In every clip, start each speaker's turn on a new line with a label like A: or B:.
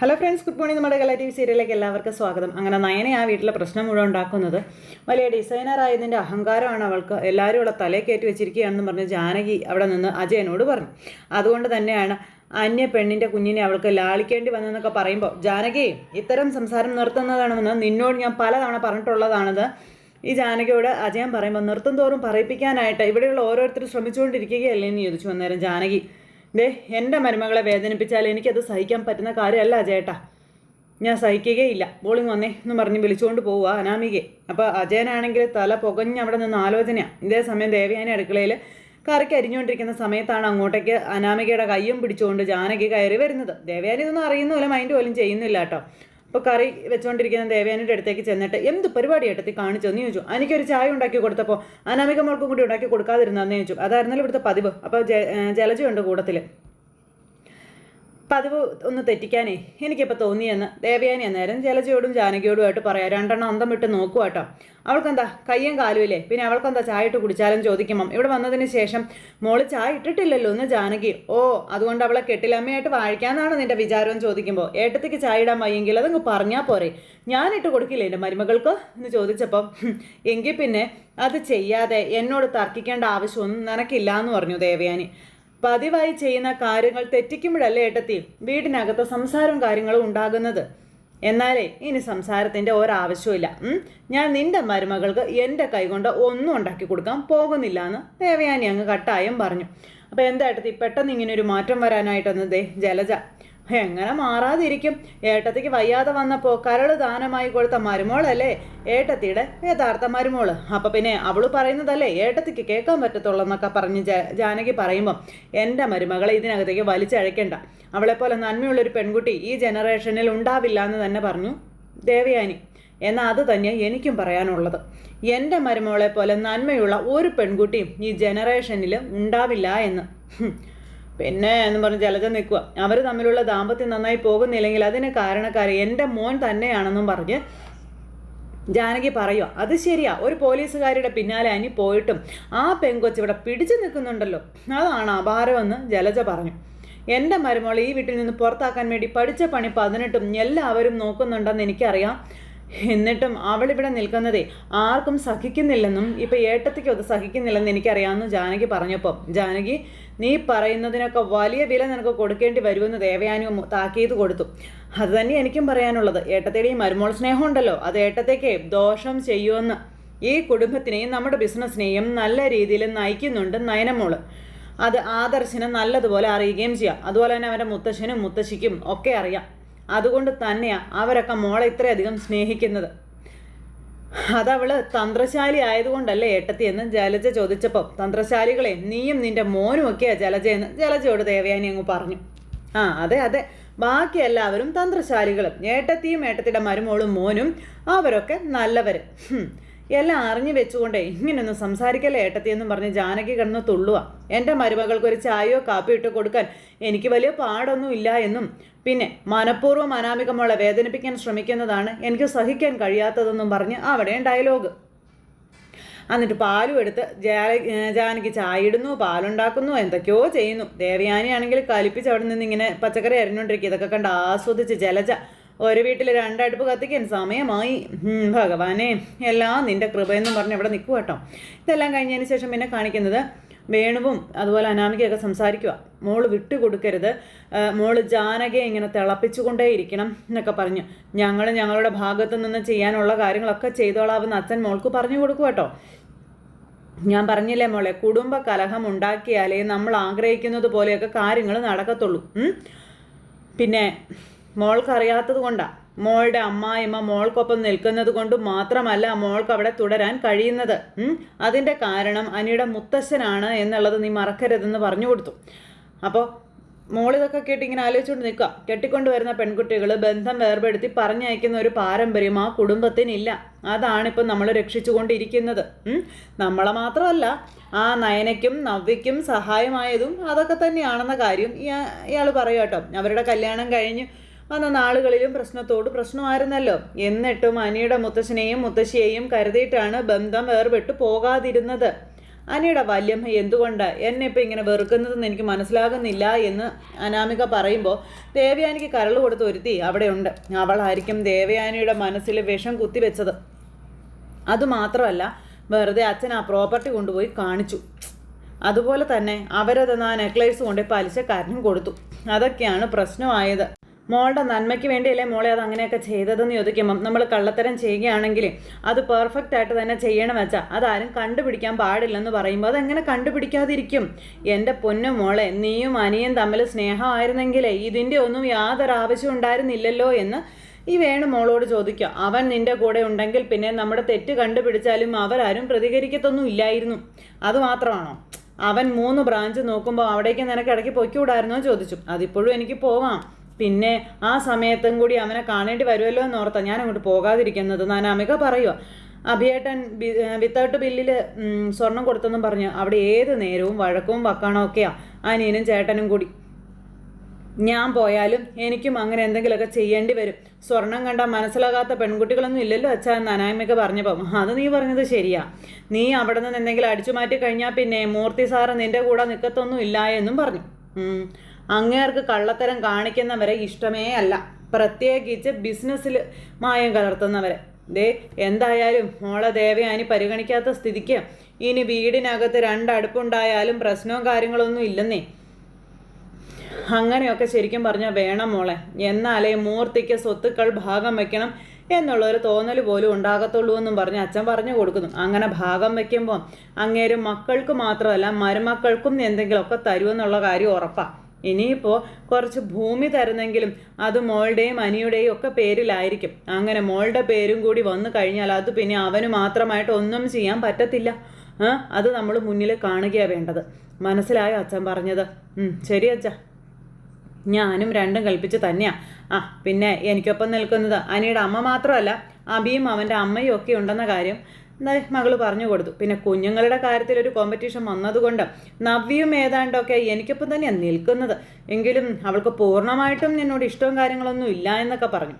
A: Hello friends good morning നമ്മുടെ കല T V സീരിയലിലേക്ക് എല്ലാവർക്കും സ്വാഗതം. അങ്ങനെ നയനെ ആ വീട്ടിലെ പ്രശ്നം മുഴുവൻ ഉണ്ടാക്കുന്നത് വലിയ ഡിസൈനർ ആയതിന്റെ അഹങ്കാരമാണ് അവൾക്ക്. എല്ലാവരും ഉള്ള തലേ കയറ്റി വെച്ചിരിക്കുകയാണെന്ന് പറഞ്ഞ് ജാനകി അവിടെ നിന്ന് അജയനോട് പറഞ്ഞു. അതുകൊണ്ട് തന്നെയാണ് അന്യ പെണ്ണിന്റെ കുഞ്ഞിനെ അവൾക്ക് ലാളിക്കേണ്ടി വന്നെന്നൊക്കെ പറയുമ്പോൾ ജാനകി ഇത്തരം സംസാരം നിർത്തുന്നതാണെന്ന് നിന്നോട് ഞാൻ പലതവണ പറഞ്ഞിട്ടുള്ളതാണത്. ഈ ജാനകിയോട് അജയൻ പറയുമ്പോൾ നിർത്തും തോറും പറയിപ്പിക്കാനായിട്ട് ഇവിടെയുള്ള ഓരോരുത്തരും ശ്രമിച്ചുകൊണ്ടിരിക്കുകയല്ലേ? എന്ന് ചോദിച്ചു അന്നേരം ജാനകി ദേ എന്റെ മരുമകളെ വേദനിപ്പിച്ചാൽ എനിക്കത് സഹിക്കാൻ പറ്റുന്ന കാര്യമല്ല ചേട്ടാ ഞാൻ സഹിക്കുകയില്ല. ബോളിങ് വന്നേ എന്ന് പറഞ്ഞ് വിളിച്ചുകൊണ്ട് പോവുക അനാമികയെ. അപ്പോൾ അജയനാണെങ്കിൽ തല പുകഞ്ഞ് അവിടെ നിന്ന് ആലോചനയാണ് ഇതേ സമയം ദേവയാനി അടുക്കളയിൽ കറിക്ക് അരിഞ്ഞുകൊണ്ടിരിക്കുന്ന സമയത്താണ് അങ്ങോട്ടേക്ക് അനാമികയുടെ കയ്യും പിടിച്ചുകൊണ്ട് ജാനകി കയറി വരുന്നത്. ദേവയാനി ഇതൊന്നും അറിയുന്നില്ല മൈൻഡ് പോലും ചെയ്യുന്നില്ല കേട്ടോ. അപ്പോൾ കറി വെച്ചുകൊണ്ടിരിക്കുന്ന ദേവയാനിയുടെ അടുത്തേക്ക് ചെന്നിട്ട് എന്ത് പരിപാടി ഏട്ടത്തി കാണിച്ചെന്ന് ചോദിച്ചു. എനിക്കൊരു ചായ ഉണ്ടാക്കി കൊടുത്തപ്പോൾ അനാമിക മോൾക്കും കൂടി ഉണ്ടാക്കി കൊടുക്കാതിരുന്നെന്ന് ചോദിച്ചു. അതായിരുന്നല്ലോ ഇവിടുത്തെ പതിവ്. അപ്പോൾ ജലജയുണ്ട് കൂട്ടത്തിൽ പതിവ് ഒന്ന് തെറ്റിക്കാനേ എനിക്കിപ്പോൾ തോന്നിയെന്ന്. ദേവയാനി അന്നേരം ജലജയോടും ജാനകിയോടുമായിട്ട് പറയാം രണ്ടെണ്ണം അന്തം വിട്ട് നോക്കുക കേട്ടോ. അവൾക്കെന്താ കയ്യും കാലുമില്ലേ പിന്നെ അവൾക്കെന്താ ചായ ഇട്ട് കുടിച്ചാലും ചോദിക്കുമ്പം? ഇവിടെ വന്നതിന് ശേഷം മോൾ ചായ ഇട്ടിട്ടില്ലല്ലോ? എന്ന് ജാനകി ഓ അതുകൊണ്ട് അവളെ കെട്ടിലമ്മയായിട്ട് വാഴിക്കാന്നാണ് നിന്റെ വിചാരം ചോദിക്കുമ്പോൾ ഏട്ടത്തേക്ക് ചായ ഇടാൻ വയ്യെങ്കിൽ അതങ്ങ് പറഞ്ഞാൽ പോരെ. ഞാനിട്ട് കൊടുക്കില്ല എന്റെ മരുമകൾക്ക്? എന്ന് ചോദിച്ചപ്പം "ഹും, എങ്കിൽ പിന്നെ അത് ചെയ്യാതെ എന്നോട് തർക്കിക്കേണ്ട ആവശ്യമൊന്നും നിനക്കില്ല എന്ന് പറഞ്ഞു ദേവയാനി. പതിവായി ചെയ്യുന്ന കാര്യങ്ങൾ തെറ്റിക്കുമ്പോഴല്ലേ ഏട്ടത്തി വീടിനകത്ത് സംസാരവും കാര്യങ്ങളും ഉണ്ടാകുന്നത്? എന്നാലേ ഇനി സംസാരത്തിന്റെ ഒരാവശ്യമില്ല? ഞാൻ നിന്റെ മരുമകൾക്ക് എന്റെ കൈകൊണ്ട് ഒന്നും ഉണ്ടാക്കി കൊടുക്കാൻ പോകുന്നില്ല എന്ന് ദേവയാനി അങ്ങ് കട്ടായം പറഞ്ഞു. അപ്പോൾ ഏട്ടത്തി പെട്ടെന്ന് ഇങ്ങനെ ഒരു മാറ്റം വരാനായിട്ടെന്ന് ദേ ജലജ എങ്ങനെ മാറാതിരിക്കും? ഏട്ടത്തിക്ക് വയ്യാതെ വന്നപ്പോൾ കരൾ ദാനമായി കൊടുത്ത മരുമോളല്ലേ? ഏട്ടത്തിയുടെ യഥാർത്ഥ മരുമോൾ. അപ്പം പിന്നെ അവൾ പറയുന്നതല്ലേ ഏട്ടത്തിക്ക് കേൾക്കാൻ പറ്റത്തുള്ളൂ എന്നൊക്കെ പറഞ്ഞ് ജാനകി പറയുമ്പം എന്റെ മരുമകളെ ഇതിനകത്തേക്ക് വലിച്ചഴക്കേണ്ട അവളെപ്പോലെ നന്മയുള്ളൊരു പെൺകുട്ടി ഈ ജനറേഷനിൽ ഉണ്ടാവില്ല എന്ന് തന്നെ പറഞ്ഞു ദേവയാനി. എന്നാൽ അത് തന്നെ എനിക്കും പറയാനുള്ളത്. എന്റെ മരുമോളെ പോലെ നന്മയുള്ള ഒരു പെൺകുട്ടിയും ഈ ജനറേഷനിൽ ഉണ്ടാവില്ല എന്ന്. പിന്നെ എന്ന് പറഞ്ഞ് ജലജ നിൽക്കുക അവർ തമ്മിലുള്ള ദാമ്പത്യം നന്നായി പോകുന്നില്ലെങ്കിൽ അതിന് കാരണക്കാരൻ എന്റെ മോൻ തന്നെയാണെന്നും പറഞ്ഞ് ജാനകി പറയുക അത് ശരിയാ. ഒരു പോലീസുകാരുടെ പിന്നാലെ അനി പോയിട്ടും ആ പെങ്കൊച്ച് ഇവിടെ പിടിച്ചു നിൽക്കുന്നുണ്ടല്ലോ. അതാണ് അപാരമെന്ന് ജലജ പറഞ്ഞു. എന്റെ മരുമോൾ ഈ വീട്ടിൽ നിന്ന് പുറത്താക്കാൻ വേണ്ടി പഠിച്ച പണി പതിനെട്ടും എല്ലാവരും നോക്കുന്നുണ്ടെന്ന് എനിക്കറിയാം. എന്നിട്ടും അവൾ ഇവിടെ നിൽക്കുന്നതേ ആർക്കും സഹിക്കുന്നില്ലെന്നും ഇപ്പം ഏട്ടത്തിക്കും അത് സഹിക്കുന്നില്ലെന്ന് എനിക്കറിയാമെന്ന് ജാനകി പറഞ്ഞപ്പോൾ ജാനകി നീ പറയുന്നതിനൊക്കെ വലിയ വില നിനക്ക് കൊടുക്കേണ്ടി വരുമെന്ന് ദേവയാനി താക്കീത് കൊടുത്തു. അത് തന്നെ എനിക്കും പറയാനുള്ളത്. ഏട്ടത്തേടെ ഈ മരുമോൾ സ്നേഹം ഉണ്ടല്ലോ. അത് ഏട്ടത്തേക്ക് ദോഷം ചെയ്യുമെന്ന്. ഈ കുടുംബത്തിനെയും നമ്മുടെ ബിസിനസ്സിനെയും നല്ല രീതിയിൽ നയിക്കുന്നുണ്ട് നയനമോൾ. അത് ആദർശിനെ നല്ലതുപോലെ അറിയുകയും ചെയ്യാം. അതുപോലെ തന്നെ അവന്റെ മുത്തശ്ശനും മുത്തശ്ശിക്കും ഒക്കെ അറിയാം. അതുകൊണ്ട് തന്നെയാണ് അവരൊക്കെ മോളെ ഇത്രയധികം സ്നേഹിക്കുന്നത്. അതവൾ തന്ത്രശാലി ആയതുകൊണ്ടല്ലേ ഏട്ടത്തി എന്ന് ജലജ ചോദിച്ചപ്പോൾ തന്ത്രശാലികളെ നീയും നിന്റെ മോനും ഒക്കെയാ ജലജ ജലജയെന്ന് ജലജയോട് ദേവയാനി അങ്ങ് പറഞ്ഞു. ആ അതെ അതെ. ബാക്കി എല്ലാവരും തന്ത്രശാലികളും. ഏട്ടത്തിയും ഏട്ടത്തിയുടെ മരുമോളും മോനും അവരൊക്കെ നല്ലവര്. ഹും. എല്ലാം അറിഞ്ഞു വെച്ചുകൊണ്ടേ ഇങ്ങനൊന്നും സംസാരിക്കല്ലേ ഏട്ടത്തിയെന്നും പറഞ്ഞ് ജാനകി കിടന്ന് തുള്ളുക എന്റെ മരുമകൾക്ക് ഒരു ചായയോ കാപ്പിയോ ഇട്ട് കൊടുക്കാൻ എനിക്ക് വലിയ പാടൊന്നും ഇല്ല എന്നും. പിന്നെ മനഃപൂർവം അനാമികമോളെ വേദനിപ്പിക്കാൻ ശ്രമിക്കുന്നതാണ് എനിക്ക് സഹിക്കാൻ കഴിയാത്തതെന്നും പറഞ്ഞ് അവിടെയും ഡയലോഗ്. എന്നിട്ട് പാലും എടുത്ത് ജാനകി ചായ ഇടുന്നു പാലുണ്ടാക്കുന്നു എന്തൊക്കെയോ ചെയ്യുന്നു. ദേവയാനി ആണെങ്കിൽ കലിപ്പിച്ച് അവിടെ നിന്ന് ഇങ്ങനെ പച്ചക്കറി അരിഞ്ഞുകൊണ്ടിരിക്കുക ഇതൊക്കെ കണ്ട് ആസ്വദിച്ച് ജലജ ഒരു വീട്ടിൽ രണ്ടടുപ്പ് കത്തിക്കാൻ സമയമായി. ഭഗവാനെ എല്ലാം നിന്റെ കൃപയെന്നും പറഞ്ഞ് ഇവിടെ നിൽക്കുക കേട്ടോ. ഇതെല്ലാം കഴിഞ്ഞതിന് ശേഷം പിന്നെ കാണിക്കുന്നത് വേണുവും അതുപോലെ അനാമികയൊക്കെ സംസാരിക്കുക മോൾ വിട്ടുകൊടുക്കരുത്. മോൾ ജാനകയെ ഇങ്ങനെ തിളപ്പിച്ചുകൊണ്ടേയിരിക്കണം എന്നൊക്കെ പറഞ്ഞു. ഞങ്ങൾ ഞങ്ങളുടെ ഭാഗത്തു നിന്ന് ചെയ്യാനുള്ള കാര്യങ്ങളൊക്കെ ചെയ്തോളാവുന്ന അച്ഛൻ മോൾക്ക് പറഞ്ഞു കൊടുക്കുക കേട്ടോ. ഞാൻ പറഞ്ഞില്ലേ മോളെ കുടുംബ കലഹം ഉണ്ടാക്കിയാലേ നമ്മൾ ആഗ്രഹിക്കുന്നത് പോലെയൊക്കെ കാര്യങ്ങൾ നടക്കത്തുള്ളൂ. പിന്നെ മോൾക്കറിയാത്തത് കൊണ്ടാണ് മോളുടെ അമ്മായിമ്മ മോൾക്കൊപ്പം നിൽക്കുന്നത് കൊണ്ട് മാത്രമല്ല മോൾക്ക് അവിടെ തുടരാൻ കഴിയുന്നത്. അതിന്റെ കാരണം അനിയുടെ മുത്തശ്ശനാണ് എന്നുള്ളത് നീ മറക്കരുതെന്ന് പറഞ്ഞു കൊടുത്തു. അപ്പോൾ മോളിതൊക്കെ കേട്ട് ഇങ്ങനെ ആലോചിച്ചുകൊണ്ട് നിൽക്കുക കെട്ടിക്കൊണ്ട് വരുന്ന പെൺകുട്ടികൾ ബന്ധം വേർപെടുത്തി പറഞ്ഞയക്കുന്ന ഒരു പാരമ്പര്യം ആ കുടുംബത്തിനില്ല. അതാണിപ്പം നമ്മൾ രക്ഷിച്ചുകൊണ്ടിരിക്കുന്നത്? നമ്മളെ മാത്രമല്ല ആ നയനയ്ക്കും നവ്യയ്ക്കും സഹായമായതും അതൊക്കെ തന്നെയാണെന്ന കാര്യം ഇയാൾ പറയും അവരുടെ കല്യാണം കഴിഞ്ഞ് വന്ന നാളുകളിലും പ്രശ്നത്തോട് പ്രശ്നമായിരുന്നല്ലോ. എന്നിട്ടും അനിയുടെ മുത്തശ്ശനെയും മുത്തശ്ശിയെയും കരുതിയിട്ടാണ് ബന്ധം വേർപെട്ടു പോകാതിരുന്നത്. അനിയുടെ വല്യമ്മ എന്തുകൊണ്ട്? എന്നെ ഇപ്പം ഇങ്ങനെ വെറുക്കുന്നതെന്ന് എനിക്ക് മനസ്സിലാകുന്നില്ല എന്ന് അനാമിക പറയുമ്പോൾ ദേവയാനിക്ക് കരൾ കൊടുത്ത് ഒരുത്തി അവിടെയുണ്ട്. അവളായിരിക്കും ദേവയാനിയുടെ മനസ്സിൽ വിഷം കുത്തിവെച്ചത്. അതുമാത്രമല്ല വെറുതെ അച്ഛൻ ആ പ്രോപ്പർട്ടി കൊണ്ടുപോയി കാണിച്ചു. അതുപോലെ തന്നെ അവരത് ആ നെക്ലേസ് കൊണ്ട് പലിശക്കാരനും കൊടുത്തു. അതൊക്കെയാണ് പ്രശ്നമായത്. മോളുടെ നന്മയ്ക്ക് വേണ്ടിയല്ലേ മോളെ അത് അങ്ങനെയൊക്കെ ചെയ്തതെന്ന് ചോദിക്കുമ്പം നമ്മൾ കള്ളത്തരം ചെയ്യുകയാണെങ്കിൽ അത് പെർഫെക്റ്റ് ആയിട്ട് തന്നെ ചെയ്യണം വെച്ചാൽ അതാരും കണ്ടുപിടിക്കാൻ പാടില്ലെന്ന് പറയുമ്പോൾ അതെങ്ങനെ കണ്ടുപിടിക്കാതിരിക്കും? എന്റെ പൊന്നു മോളെ നീയും അനിയും തമ്മിൽ സ്നേഹമായിരുന്നെങ്കിലേ ഇതിന്റെ ഒന്നും യാതൊരു ആവശ്യം ഉണ്ടായിരുന്നില്ലല്ലോ എന്ന് ഈ വേണു മോളോട് ചോദിക്കുക. അവൻ നിന്റെ കൂടെ ഉണ്ടെങ്കിൽ പിന്നെ നമ്മുടെ തെറ്റ് കണ്ടുപിടിച്ചാലും അവരാരും പ്രതികരിക്കത്തൊന്നും ഇല്ലായിരുന്നു. അതുമാത്രമാണോ അവൻ മൂന്ന് ബ്രാഞ്ച് നോക്കുമ്പോൾ അവിടേക്ക് നിനക്ക് ഇടയ്ക്ക് പൊയ്ക്കൂടായിരുന്നോ ചോദിച്ചു. അതിപ്പോഴും എനിക്ക് പോവാം. പിന്നെ ആ സമയത്തും കൂടി അവനെ കാണേണ്ടി വരുമല്ലോ എന്ന് ഓർത്താ ഞാൻ അങ്ങോട്ട് പോകാതിരിക്കുന്നത്. നാനാമിക പറയുക അഭിയേട്ടൻ വിത്തൗട്ട് ബില്ലിൽ സ്വർണം കൊടുത്തെന്നും പറഞ്ഞു അവിടെ ഏത് നേരവും വഴക്കവും വക്കാണോ ഒക്കെയാ അനിയനും ചേട്ടനും കൂടി. ഞാൻ പോയാലും എനിക്കും അങ്ങനെ എന്തെങ്കിലുമൊക്കെ ചെയ്യേണ്ടി വരും. സ്വർണം കണ്ടാൽ മനസ്സിലാകാത്ത പെൺകുട്ടികളൊന്നും ഇല്ലല്ലോ അച്ഛാ എന്ന് അനാമിക പറഞ്ഞപ്പം അത് നീ പറഞ്ഞത് ശരിയാ. നീ അവിടെ നിന്ന് എന്തെങ്കിലും അടിച്ചു മാറ്റി കഴിഞ്ഞാൽ പിന്നെ മൂർത്തി സാറ് നിന്റെ കൂടെ നിൽക്കത്തൊന്നും ഇല്ല എന്നും പറഞ്ഞു അങ്ങേർക്ക് കള്ളത്തരം കാണിക്കുന്നവരെ ഇഷ്ടമേ അല്ല. പ്രത്യേകിച്ച് ബിസിനസ്സിൽ മായം കലർത്തുന്നവരെ. ദേ എന്തായാലും മോളെ ദേവയാനി പരിഗണിക്കാത്ത സ്ഥിതിക്ക് ഇനി വീടിനകത്ത് രണ്ടടുപ്പുണ്ടായാലും പ്രശ്നവും കാര്യങ്ങളൊന്നും ഇല്ലെന്നേ. അങ്ങനെയൊക്കെ ശരിക്കും പറഞ്ഞാൽ വേണം മോളെ. എന്നാലേ മൂർത്തിക്ക് സ്വത്തുക്കൾ ഭാഗം വെക്കണം എന്നുള്ളൊരു തോന്നൽ പോലും ഉണ്ടാകത്തുള്ളൂ എന്നും പറഞ്ഞ് അച്ഛൻ പറഞ്ഞു കൊടുക്കുന്നു. അങ്ങനെ ഭാഗം വയ്ക്കുമ്പോൾ അങ്ങേരും മക്കൾക്ക് മാത്രമല്ല മരുമക്കൾക്കും എന്തെങ്കിലുമൊക്കെ തരുമെന്നുള്ള കാര്യം ഉറപ്പാണ് ഇനിയിപ്പോൾ കുറച്ച് ഭൂമി തരുന്നെങ്കിലും അത് മോളുടെയും അനിയുടെയും ഒക്കെ പേരിലായിരിക്കും. അങ്ങനെ മോളുടെ പേരും കൂടി വന്നു കഴിഞ്ഞാൽ അത് പിന്നെ അവന് മാത്രമായിട്ട് ഒന്നും ചെയ്യാൻ പറ്റത്തില്ല. അത് നമ്മൾ മുന്നിൽ കാണുകയാണ് വേണ്ടത്. മനസ്സിലായോ അച്ഛൻ പറഞ്ഞത്? ശരി അച്ഛ. ഞാനും രണ്ടും കൽപ്പിച്ച് തന്നെയാ. ആ പിന്നെ എനിക്കൊപ്പം നിൽക്കുന്നത് അനിയുടെ അമ്മ മാത്രമല്ല അബിയും അവന്റെ അമ്മയും ഒക്കെ ഉണ്ടെന്ന കാര്യം മകൾ പറഞ്ഞു കൊടുത്തു. പിന്നെ കുഞ്ഞുങ്ങളുടെ കാര്യത്തിൽ ഒരു കോമ്പറ്റീഷൻ വന്നതുകൊണ്ട് നവ്യയും ഏതാണ്ടൊക്കെ എനിക്കൊപ്പം തന്നെയാണ് നിൽക്കുന്നത്. എങ്കിലും അവൾക്ക് പൂർണമായിട്ടും എന്നോട് ഇഷ്ടവും കാര്യങ്ങളൊന്നും ഇല്ല എന്നൊക്കെ പറഞ്ഞു.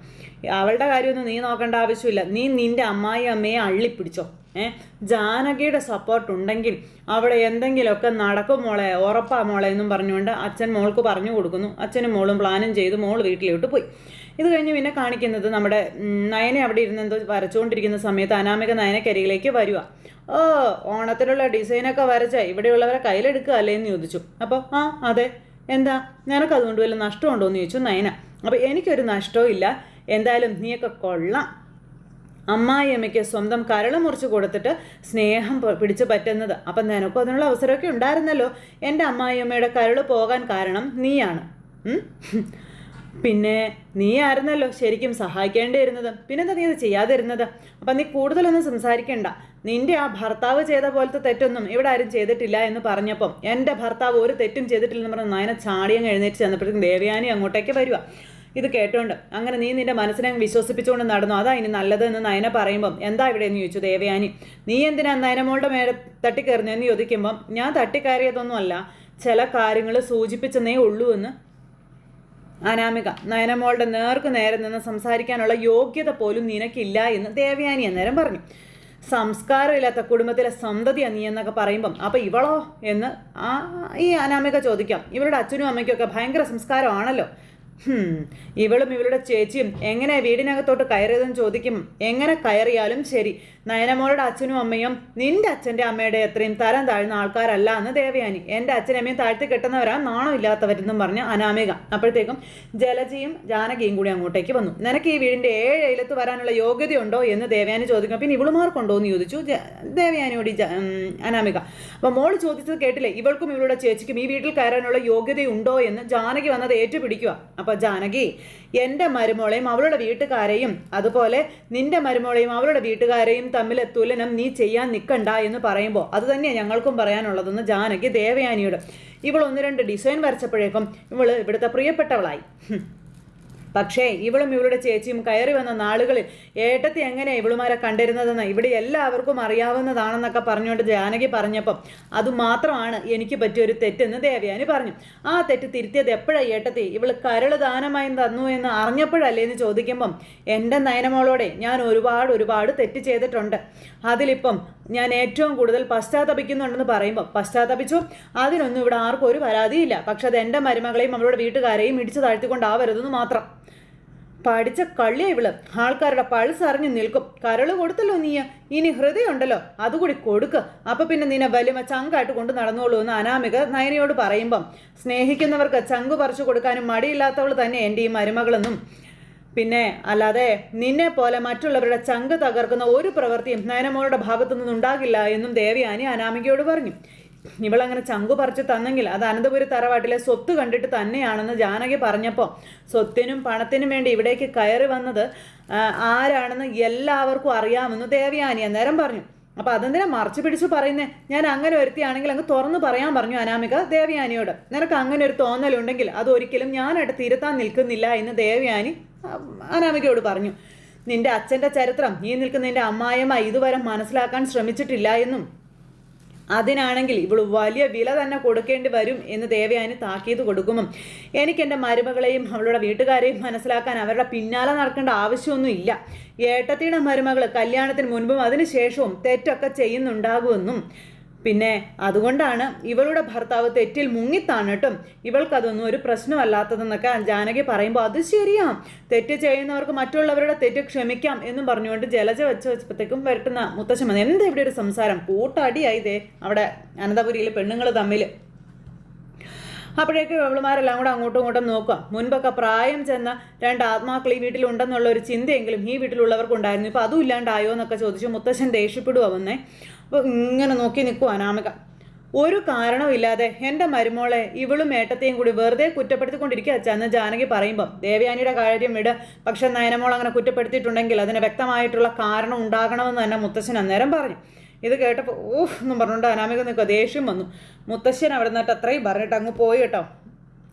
A: അവളുടെ കാര്യമൊന്നും നീ നോക്കേണ്ട ആവശ്യമില്ല. നീ നിന്റെ അമ്മായി അമ്മയെ അള്ളിപ്പിടിച്ചോ. ഏഹ് ജാനകിയുടെ സപ്പോർട്ട് ഉണ്ടെങ്കിൽ അവിടെ എന്തെങ്കിലുമൊക്കെ നടക്കും മോളെ ഉറപ്പാ മോളെ എന്നും പറഞ്ഞുകൊണ്ട് അച്ഛൻ മോൾക്ക് പറഞ്ഞു കൊടുക്കുന്നു. അച്ഛനും മോളും പ്ലാനും ചെയ്ത് മോൾ വീട്ടിലോട്ട് പോയി. ഇത് കഴിഞ്ഞ് പിന്നെ കാണിക്കുന്നത് നമ്മുടെ നയനെ അവിടെ ഇരുന്ന് എന്തോ വരച്ചുകൊണ്ടിരിക്കുന്ന സമയത്ത് അനാമിക നയനക്കരികിലേക്ക് വരിക ഓ ഓണത്തിലുള്ള ഡിസൈനൊക്കെ വരച്ച ഇവിടെയുള്ളവരെ കയ്യിലെടുക്കുക അല്ലേ എന്ന് ചോദിച്ചു. അപ്പോൾ ആ അതെ എന്താ? നിനക്ക് അതുകൊണ്ട് വല്ല നഷ്ടമുണ്ടോ എന്ന് ചോദിച്ചു നയന. അപ്പോൾ എനിക്കൊരു നഷ്ടവും ഇല്ല. എന്തായാലും നീയൊക്കെ കൊള്ളാം. അമ്മായിയമ്മയ്ക്ക് സ്വന്തം കരൾ മുറിച്ച് കൊടുത്തിട്ട് സ്നേഹം പിടിച്ചു പറ്റുന്നത്. അപ്പം നിനക്കും അതിനുള്ള അവസരമൊക്കെ ഉണ്ടായിരുന്നല്ലോ. എന്റെ അമ്മായിയമ്മയുടെ കരൾ പോകാൻ കാരണം നീയാണ്. പിന്നെ നീ ആയിരുന്നല്ലോ ശരിക്കും സഹായിക്കേണ്ടിയിരുന്നത്. പിന്നെന്താ നീ അത് ചെയ്യാതിരുന്നത്? അപ്പം നീ കൂടുതലൊന്നും സംസാരിക്കണ്ട. നിന്റെ ആ ഭർത്താവ് ചെയ്ത പോലത്തെ തെറ്റൊന്നും ഇവിടെ ആരും ചെയ്തിട്ടില്ല എന്ന് പറഞ്ഞപ്പം എന്റെ ഭർത്താവ് ഒരു തെറ്റും ചെയ്തിട്ടില്ലെന്ന് പറഞ്ഞ് നയന ചാടിയങ്ങ് എഴുന്നേറ്റ് ചെന്നപ്പോഴത്തേക്കും ദേവയാനി അങ്ങോട്ടേക്ക് വരിക ഇത് കേട്ടോണ്ട് അങ്ങനെ നീ നിന്റെ മനസ്സിനെ വിശ്വസിപ്പിച്ചുകൊണ്ട് നടന്നു. അതാ ഇനി നല്ലത് എന്ന് നയന പറയുമ്പം എന്താ ഇവിടെ എന്ന് ചോദിച്ചു ദേവയാനി. നീ എന്തിനാ നയനമോളുടെ മേലെ തട്ടിക്കയറുന്നതെന്ന് ചോദിക്കുമ്പം ഞാൻ തട്ടിക്കയറിയതൊന്നുമല്ല. ചില കാര്യങ്ങൾ സൂചിപ്പിച്ചെന്നേ ഉള്ളൂ എന്ന് അനാമിക. നയനമോളുടെ നേർക്ക് നേരെ നിന്ന് സംസാരിക്കാനുള്ള യോഗ്യത പോലും നിനക്കില്ല എന്ന് ദേവയാനി അന്നേരം പറഞ്ഞു. സംസ്കാരമില്ലാത്ത കുടുംബത്തിലെ സന്തതിയാണ് നീ എന്നൊക്കെ പറയുമ്പം അപ്പം ഇവളോ? എന്ന് ആ ഈ അനാമിക ചോദിക്കാം. ഇവളുടെ അച്ഛനും അമ്മയ്ക്കൊക്കെ ഭയങ്കര സംസ്കാരമാണല്ലോ. ഇവളും ഇവളുടെ ചേച്ചിയും എങ്ങനെ വീടിനകത്തോട്ട് കയറിയതെന്ന് ചോദിക്കും. എങ്ങനെ കയറിയാലും ശരി. നയനമോളുടെ അച്ഛനും അമ്മയും നിന്റെ അച്ഛന്റെ അമ്മയുടെ എത്രയും തരം താഴ്ന്ന ആൾക്കാരല്ല എന്ന് ദേവയാനി. എന്റെ അച്ഛനമ്മയും താഴ്ത്തി കെട്ടുന്നവരാ നാണമില്ലാത്തവരെന്നും പറഞ്ഞ് അനാമിക. അപ്പോഴത്തേക്കും ജലജിയും ജാനകിയും കൂടി അങ്ങോട്ടേക്ക് വന്നു. നിനക്ക് ഈ വീടിന്റെ ഏഴ് ഇലത്ത് വരാനുള്ള യോഗ്യതയുണ്ടോ എന്ന് ദേവയാനി ചോദിക്കും പിന്നെ ഇവളുമാർക്കുണ്ടോ എന്ന് ചോദിച്ചു ദേവയാനിയോട് അനാമിക. അപ്പോൾ മോൾ ചോദിച്ചത് കേട്ടില്ലേ? ഇവൾക്കും ഇവളുടെ ചേച്ചിക്കും ഈ വീട്ടിൽ കയറാനുള്ള യോഗ്യതയുണ്ടോ എന്ന് ജാനകി വന്നത് ഏറ്റുപിടിക്കുക അപ്പോൾ ജാനകി എന്റെ മരുമോളെയും അവളുടെ വീട്ടുകാരെയും അതുപോലെ നിന്റെ മരുമോളെയും അവളുടെ വീട്ടുകാരെയും തമ്മിൽ തുലനം നീ ചെയ്യാൻ നിൽക്കണ്ട എന്ന് പറയുമ്പോൾ അത് തന്നെയാണ് ഞങ്ങൾക്കും പറയാനുള്ളതെന്ന് ജാനകി ദേവയാനിയോട്. ഇവൾ ഒന്ന് രണ്ട് ഡിസൈൻ വരച്ചപ്പോഴേക്കും ഇവൾ ഇവിടുത്തെ പ്രിയപ്പെട്ടവളായി. പക്ഷേ ഇവളും ഇവളുടെ ചേച്ചിയും കയറി വന്ന നാളുകളിൽ ഏട്ടത്തി എങ്ങനെ ഇവളുമാരെ കണ്ടിരുന്നതെന്ന് ഇവിടെ എല്ലാവർക്കും അറിയാവുന്നതാണെന്നൊക്കെ പറഞ്ഞുകൊണ്ട് ജാനകി പറഞ്ഞപ്പം അതുമാത്രമാണ് എനിക്ക് പറ്റിയൊരു തെറ്റെന്ന് ദേവയാനി പറഞ്ഞു. ആ തെറ്റ് തിരുത്തിയത് എപ്പോഴാണ് ഏട്ടത്തി? ഇവൾ കരൾ ദാനമായി തന്നു എന്ന് അറിഞ്ഞപ്പോഴല്ലേ എന്ന് ചോദിക്കുമ്പം എന്റെ നയനമോളോടെ ഞാൻ ഒരുപാട് ഒരുപാട് തെറ്റ് ചെയ്തിട്ടുണ്ട്. അതിലിപ്പം ഞാൻ ഏറ്റവും കൂടുതൽ പശ്ചാത്തപിക്കുന്നുണ്ടെന്ന് പറയുമ്പോൾ പശ്ചാത്തപിച്ചു. അതിനൊന്നും ഇവിടെ ആർക്കും ഒരു പരാതിയില്ല. പക്ഷെ അത് എന്റെ മരുമകളെയും അവരുടെ വീട്ടുകാരെയും ഇടിച്ചു താഴ്ത്തിക്കൊണ്ടാവരുതെന്ന് മാത്രം. പഠിച്ച കള്ളിയ ഇവൾ. ആൾക്കാരുടെ പൾസ് അറിഞ്ഞു നിൽക്കും. കരൾ കൊടുത്തല്ലോ നീ ഇനി ഹൃദയമുണ്ടല്ലോ അതുകൂടി കൊടുക്ക്. അപ്പൊ പിന്നെ നിന്നെ വലിമ ചങ്കായിട്ട് കൊണ്ട് നടന്നോളൂ എന്ന് അനാമിക നയനയോട് പറയുമ്പം സ്നേഹിക്കുന്നവർക്ക് ചങ്ക് പറിച്ചു കൊടുക്കാനും മടിയില്ലാത്തവൾ തന്നെ എന്റെ ഈ മരുമകളെന്നും പിന്നെ അല്ലാതെ നിന്നെ പോലെ മറ്റുള്ളവരുടെ ചങ്ക് തകർക്കുന്ന ഒരു പ്രവൃത്തിയും നയനമോളുടെ ഭാഗത്തു നിന്നുണ്ടാകില്ല എന്നും ദേവയാനി അനാമികയോട് പറഞ്ഞു. ഇവളങ്ങനെ ചങ്കു പറിച്ചു തന്നെങ്കിൽ അത് അനന്തപുരി തറവാട്ടിലെ സ്വത്ത് കണ്ടിട്ട് തന്നെയാണെന്ന് ജാനകി പറഞ്ഞപ്പോൾ സ്വത്തിനും പണത്തിനും വേണ്ടി ഇവിടേക്ക് കയറി വന്നത് ആരാണെന്ന് എല്ലാവർക്കും അറിയാമെന്ന് ദേവയാനി അന്നേരം പറഞ്ഞു. അപ്പൊ അതെന്തിനാ മറച്ചു പിടിച്ചു പറയുന്നേ? ഞാൻ അങ്ങനെ ഒരുത്തിയാണെങ്കിൽ അങ്ങ് തുറന്നു പറയാൻ പറഞ്ഞു അനാമിക ദേവയാനിയോട്. നിനക്ക് അങ്ങനെ ഒരു തോന്നലുണ്ടെങ്കിൽ അത് ഒരിക്കലും ഞാനായിട്ട് തിരുത്താൻ നിൽക്കുന്നില്ല എന്ന് ദേവയാനി അനാമികയോട് പറഞ്ഞു. നിന്റെ അച്ഛന്റെ ചരിത്രം നീ നിൽക്കുന്ന നിന്റെ അമ്മായിയമ്മ ഇതുവരെ മനസ്സിലാക്കാൻ ശ്രമിച്ചിട്ടില്ല എന്നും അതിനാണെങ്കിൽ ഇവൾ വലിയ വില തന്നെ കൊടുക്കേണ്ടി വരും എന്ന് ദേവയാനി താക്കീത് കൊടുക്കുമ്പം എനിക്ക് എന്റെ മരുമകളെയും അവളുടെ വീട്ടുകാരെയും മനസ്സിലാക്കാൻ അവരുടെ പിന്നാലെ നടക്കേണ്ട ആവശ്യമൊന്നും ഇല്ല. ഏട്ടത്തിയുടെ മരുമകൾ കല്യാണത്തിന് മുൻപും അതിനുശേഷവും തെറ്റൊക്കെ ചെയ്യുന്നുണ്ടാകുമെന്നും പിന്നെ അതുകൊണ്ടാണ് ഇവളുടെ ഭർത്താവ് തെറ്റിൽ മുങ്ങിത്താണിട്ടും ഇവൾക്കതൊന്നും ഒരു പ്രശ്നമല്ലാത്തതെന്നൊക്കെ ജാനകി പറയുമ്പോൾ അത് ശരിയാ. തെറ്റ് ചെയ്യുന്നവർക്ക് മറ്റുള്ളവരുടെ തെറ്റ് ക്ഷമിക്കാം എന്നും പറഞ്ഞുകൊണ്ട് ജലജ വെച്ച് വെച്ചപ്പോഴത്തേക്കും വരട്ടുന്ന മുത്തശ്ശമ്മ എന്താ ഇവിടെ ഒരു സംസാരം? കൂട്ടടിയായി ദേ. അവിടെ അനന്തപുരിയിൽ പെണ്ണുങ്ങൾ തമ്മിൽ അപ്പോഴേക്കും വെള്ളമാരെല്ലാം കൂടെ അങ്ങോട്ടും ഇങ്ങോട്ടും നോക്കുക. മുൻപൊക്കെ പ്രായം ചെന്ന രണ്ട് ആത്മാക്കൾ ഈ വീട്ടിലുണ്ടെന്നുള്ള ഒരു ചിന്തയെങ്കിലും ഈ വീട്ടിലുള്ളവർക്കുണ്ടായിരുന്നു. ഇപ്പം അതും ഇല്ലാണ്ടായോ എന്നൊക്കെ ചോദിച്ചു മുത്തശ്ശൻ ദേഷ്യപ്പെടുക വന്നേ. അപ്പോൾ ഇങ്ങനെ നോക്കി നിൽക്കുക അനാമിക. ഒരു കാരണമില്ലാതെ എന്റെ മരുമോളെ ഇവളും ഏട്ടത്തെയും കൂടി വെറുതെ കുറ്റപ്പെടുത്തിക്കൊണ്ടിരിക്കുക അച്ഛന്ന് ജാനകി പറയുമ്പം. ദേവയാനിയുടെ കാര്യം വിട്. പക്ഷെ നയനമോൾ അങ്ങനെ കുറ്റപ്പെടുത്തിയിട്ടുണ്ടെങ്കിൽ അതിന് വ്യക്തമായിട്ടുള്ള കാരണം ഉണ്ടാകണമെന്ന് തന്നെ മുത്തശ്ശൻ അന്നേരം പറഞ്ഞു. ഇത് കേട്ടപ്പോൾ ഓഹ് എന്നും പറഞ്ഞുകൊണ്ട് അനാമിക നിൽക്കുക ദേഷ്യം വന്നു. മുത്തശ്ശൻ അവിടെ നിന്നിട്ട് അത്രയും പറഞ്ഞിട്ട് അങ്ങ് പോയി കേട്ടോ.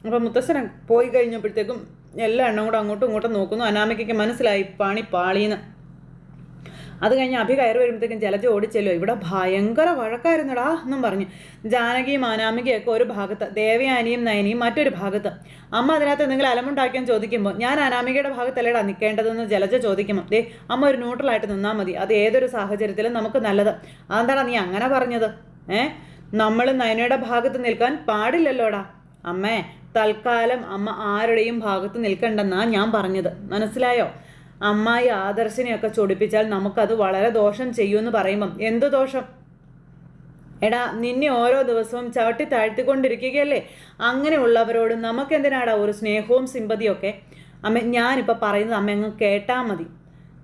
A: അപ്പം മുത്തശ്ശൻ പോയി കഴിഞ്ഞപ്പോഴത്തേക്കും എല്ലാ എണ്ണം കൂടെ അങ്ങോട്ടും ഇങ്ങോട്ടും നോക്കുന്നു. അനാമികയ്ക്ക് മനസ്സിലായി പാണി പാളീന്ന്. അത് കഴിഞ്ഞ് അഭി കയറി വരുമ്പോഴത്തേക്കും ജലജ ഓടിച്ചല്ലോ. ഇവിടെ ഭയങ്കര വഴക്കായിരുന്നടാ എന്നും പറഞ്ഞു. ജാനകിയും അനാമികയൊക്കെ ഒരു ഭാഗത്ത് ദേവയാനിയും നയനിയും മറ്റൊരു ഭാഗത്ത്. അമ്മ അതിനകത്ത് എന്തെങ്കിലും അലമുണ്ടാക്കിയെന്ന് ചോദിക്കുമ്പോൾ ഞാൻ അനാമികയുടെ ഭാഗത്തല്ലേടാ നിൽക്കേണ്ടതെന്ന് ജലജ ചോദിക്കുമ്പോൾ ദേ അമ്മ ഒരു ന്യൂട്രലായിട്ട് നിന്നാൽ മതി. അത് ഏതൊരു സാഹചര്യത്തിലും നമുക്ക് നല്ലത്. അതെന്താടാ നീ അങ്ങനെ പറഞ്ഞത്? ഏ? നമ്മൾ നയനയുടെ ഭാഗത്ത് നിൽക്കാൻ പാടില്ലല്ലോടാ. അമ്മേ തൽക്കാലം അമ്മ ആരുടെയും ഭാഗത്ത് നിൽക്കണ്ടെന്നാണ് ഞാൻ പറഞ്ഞത്. മനസ്സിലായോ? അമ്മായി ആദർശിനെയൊക്കെ ചൊടിപ്പിച്ചാൽ നമുക്കത് വളരെ ദോഷം ചെയ്യുമെന്ന് പറയുമ്പം. എന്ത് ദോഷം? എടാ നിന്നെ ഓരോ ദിവസവും ചവിട്ടി താഴ്ത്തിക്കൊണ്ടിരിക്കുകയല്ലേ? അങ്ങനെയുള്ളവരോട് നമുക്കെന്തിനാടാ ഒരു സ്നേഹവും സിമ്പതിയൊക്കെ? അമ്മ ഞാനിപ്പോൾ പറയുന്നത് അമ്മ അങ്ങ് കേട്ടാൽ മതി.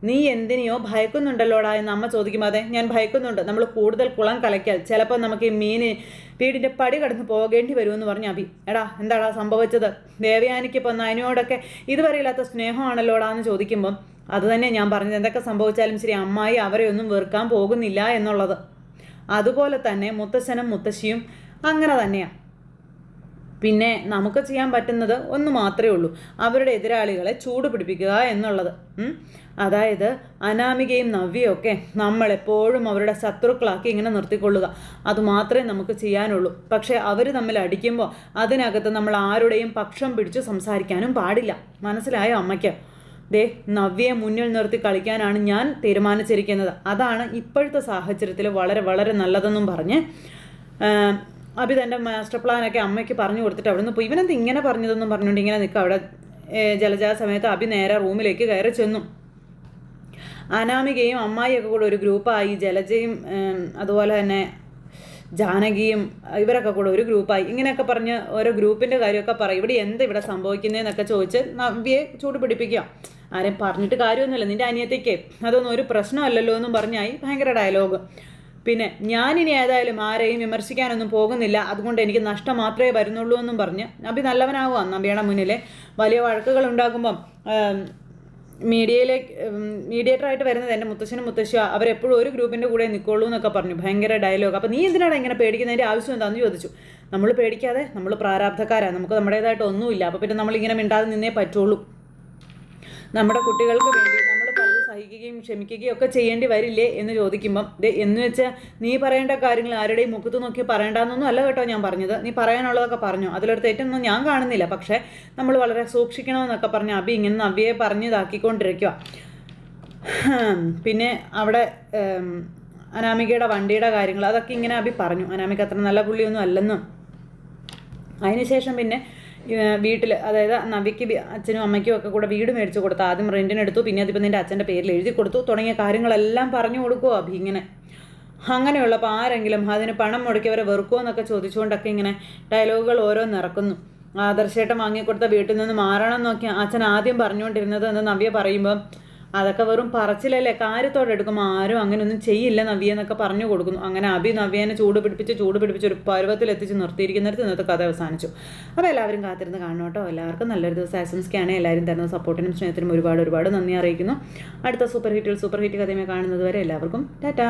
A: നീ എന്തിനെയോ ഭയക്കുന്നുണ്ടല്ലോടാ എന്ന് അമ്മ ചോദിക്കും അതെ ഞാൻ ഭയക്കുന്നുണ്ട്. നമ്മൾ കൂടുതൽ കുളം കലയ്ക്കാൽ ചിലപ്പോൾ നമുക്ക് ഈ മീന് വീടിന്റെ പടി കടന്ന് പോകേണ്ടി വരുമെന്ന് പറഞ്ഞു അഭി. എടാ എന്താടാ സംഭവിച്ചത്? ദേവയാനിക്ക് ഇപ്പം നയനോടൊക്കെ ഇതുവരെ ഇല്ലാത്ത സ്നേഹമാണല്ലോടാ എന്ന് ചോദിക്കുമ്പം അത് തന്നെ ഞാൻ പറഞ്ഞത്. എന്തൊക്കെ സംഭവിച്ചാലും ശരി അമ്മായി അവരെ ഒന്നും വെറുക്കാൻ പോകുന്നില്ല എന്നുള്ളത്. അതുപോലെ തന്നെ മുത്തശ്ശനും മുത്തശ്ശിയും അങ്ങനെ തന്നെയാണ് പിന്നെ നമുക്ക് ചെയ്യാൻ പറ്റുന്നത് ഒന്ന് മാത്രമേ ഉള്ളൂ. അവരുടെ എതിരാളികളെ ചൂട് പിടിപ്പിക്കുക എന്നുള്ളത്. അതായത് അനാമികയും നവ്യയും ഒക്കെ നമ്മളെപ്പോഴും അവരുടെ ശത്രുക്കളാക്കി ഇങ്ങനെ നിർത്തിക്കൊള്ളുക. അതുമാത്രമേ നമുക്ക് ചെയ്യാനുള്ളൂ. പക്ഷേ അവർ തമ്മിൽ അടിക്കുമ്പോൾ അതിനകത്ത് നമ്മൾ ആരുടെയും പക്ഷം പിടിച്ച് സംസാരിക്കാനും പാടില്ല. മനസ്സിലായോ അമ്മയ്ക്ക്? ദേ നവ്യയെ മുന്നിൽ നിർത്തി കളിക്കാനാണ് ഞാൻ തീരുമാനിച്ചിരിക്കുന്നത്. അതാണ് ഇപ്പോഴത്തെ സാഹചര്യത്തിൽ വളരെ വളരെ നല്ലതെന്നും പറഞ്ഞ് അഭി തന്റെ മാസ്റ്റർ പ്ലാനൊക്കെ അമ്മയ്ക്ക് പറഞ്ഞു കൊടുത്തിട്ട് അവിടെ നിന്ന് പോയി. ഇവനെന്ത് ഇങ്ങനെ പറഞ്ഞതെന്നും പറഞ്ഞുകൊണ്ട് ഇങ്ങനെ നിൽക്കുക അവിടെ ജലജാ സമയത്ത് അഭി നേരെ റൂമിലേക്ക് കയറി ചെന്നു. അനാമികയും അമ്മായിയൊക്കെ കൂടെ ഒരു ഗ്രൂപ്പായി ജലജയും അതുപോലെ തന്നെ ജാനകിയും ഇവരൊക്കെ കൂടെ ഒരു ഗ്രൂപ്പായി ഇങ്ങനെയൊക്കെ പറഞ്ഞ് ഓരോ ഗ്രൂപ്പിന്റെ കാര്യമൊക്കെ പറയും. ഇവിടെ എന്താ ഇവിടെ സംഭവിക്കുന്നതെന്നൊക്കെ ചോദിച്ച് നവ്യയെ ചൂട് പിടിപ്പിക്കുക. ആരെയും പറഞ്ഞിട്ട് കാര്യമൊന്നുമില്ല. നിന്റെ അനിയത്തേക്ക് അതൊന്നും ഒരു പ്രശ്നമല്ലല്ലോ എന്നും പറഞ്ഞായി ഭയങ്കര ഡയലോഗ് പിന്നെ ഞാനിനി ഏതായാലും ആരെയും വിമർശിക്കാനൊന്നും പോകുന്നില്ല. അതുകൊണ്ട് എനിക്ക് നഷ്ടം മാത്രമേ വരുന്നുള്ളൂ എന്നും പറഞ്ഞ് നബി നല്ലവനാവുക. നബിയുടെ മുന്നിൽ വലിയ വഴക്കുകൾ ഉണ്ടാകുമ്പം മീഡിയയിലേക്ക് മീഡിയേറ്ററായിട്ട് വരുന്നത് എന്റെ മുത്തശ്ശനും മുത്തശ്ശിയോ. അവരെപ്പോഴും ഒരു ഗ്രൂപ്പിന്റെ കൂടെ നിൽക്കുള്ളൂ എന്നൊക്കെ പറഞ്ഞു. ഭയങ്കര ഡയലോഗ് അപ്പോൾ നീ എന്തിനാണ് ഇങ്ങനെ പേടിക്കുന്നതിന്റെ ആവശ്യം എന്താണെന്ന് ചോദിച്ചു. നമ്മൾ പേടിക്കാതെ നമ്മൾ പ്രാരാബ്ധക്കാരാണ് നമുക്ക് നമ്മുടേതായിട്ട് ഒന്നുമില്ല. അപ്പോൾ പിന്നെ നമ്മളിങ്ങനെ മിണ്ടാതെ നിന്നേ പറ്റുള്ളൂ. നമ്മുടെ കുട്ടികൾക്ക് വേണ്ടി സഹിക്കുകയും ക്ഷമിക്കുകയും ഒക്കെ ചെയ്യേണ്ടി വരില്ലേ എന്ന് ചോദിക്കുമ്പം എന്ന് വെച്ചാൽ നീ പറയേണ്ട കാര്യങ്ങൾ ആരുടെയും മുഖത്ത് നോക്കി പറയേണ്ടെന്നൊന്നും അല്ല കേട്ടോ ഞാൻ പറഞ്ഞത്. നീ പറയാനുള്ളതൊക്കെ പറഞ്ഞു. അതിലൊരു തെറ്റൊന്നും ഞാൻ കാണുന്നില്ല. പക്ഷേ നമ്മൾ വളരെ സൂക്ഷിക്കണമെന്നൊക്കെ പറഞ്ഞ് അബി ഇങ്ങനെ നവ്യയെ പറഞ്ഞു ഇതാക്കിക്കൊണ്ടിരിക്കുക ഹും. പിന്നെ അവിടെ അനാമികയുടെ വണ്ടിയുടെ കാര്യങ്ങൾ അതൊക്കെ ഇങ്ങനെ അബി പറഞ്ഞു. അനാമിക അത്ര നല്ല പുള്ളിയൊന്നും അല്ലെന്നും. അതിനുശേഷം പിന്നെ വീട്ടിൽ അതായത് നവിക്ക് അച്ഛനും അമ്മയ്ക്കും ഒക്കെ കൂടെ വീട് മേടിച്ചു കൊടുത്തു ആദ്യം റെന്റിനെടുത്തു പിന്നെ അതിപ്പോൾ നിന്റെ അച്ഛന്റെ പേരിൽ എഴുതി കൊടുത്തു തുടങ്ങിയ കാര്യങ്ങളെല്ലാം പറഞ്ഞു കൊടുക്കുമോ അഭി ഇങ്ങനെ. അങ്ങനെയുള്ളപ്പോൾ ആരെങ്കിലും അതിന് പണം മുടക്കിയവരെ വെറുക്കുമോ എന്നൊക്കെ ചോദിച്ചുകൊണ്ടൊക്കെ ഇങ്ങനെ ഡയലോഗുകൾ ഓരോന്ന് ഇറക്കുന്നു ആദർശേട്ടം വാങ്ങിക്കൊടുത്ത വീട്ടിൽ നിന്ന് മാറണം എന്നൊക്കെ അച്ഛൻ ആദ്യം പറഞ്ഞുകൊണ്ടിരുന്നത് എന്ന് നവ്യ പറയുമ്പോൾ അതൊക്കെ വെറും പറച്ചിലല്ലേ? കാര്യത്തോടെ എടുക്കും ആരും അങ്ങനെ ഒന്നും ചെയ്യില്ല നവ്യ എന്നൊക്കെ പറഞ്ഞു കൊടുക്കുന്നു. അങ്ങനെ അഭി നവ്യേനെ ചൂട് പിടിപ്പിച്ച് ചൂട് പിടിപ്പിച്ച് ഒരു പരുവത്തിൽ എത്തിച്ച് നിർത്തിയിരിക്കുന്നിടത്ത് ഇന്നത്തെ കഥ അവസാനിച്ചു. അപ്പോൾ എല്ലാവരും കാത്തിരുന്ന് കാണണം കേട്ടോ. എല്ലാവർക്കും നല്ലൊരു ദിവസം ആശംസിക്കുകയാണ്. എല്ലാവരും തരുന്ന സപ്പോർട്ടിനും സ്നേഹത്തിനും ഒരുപാട് ഒരുപാട് നന്ദി അറിയിക്കുന്നു. അടുത്ത സൂപ്പർ ഹിറ്റിൽ സൂപ്പർ ഹിറ്റ് കഥയുമായി കാണുന്നത് വരെ എല്ലാവർക്കും ടാറ്റാ.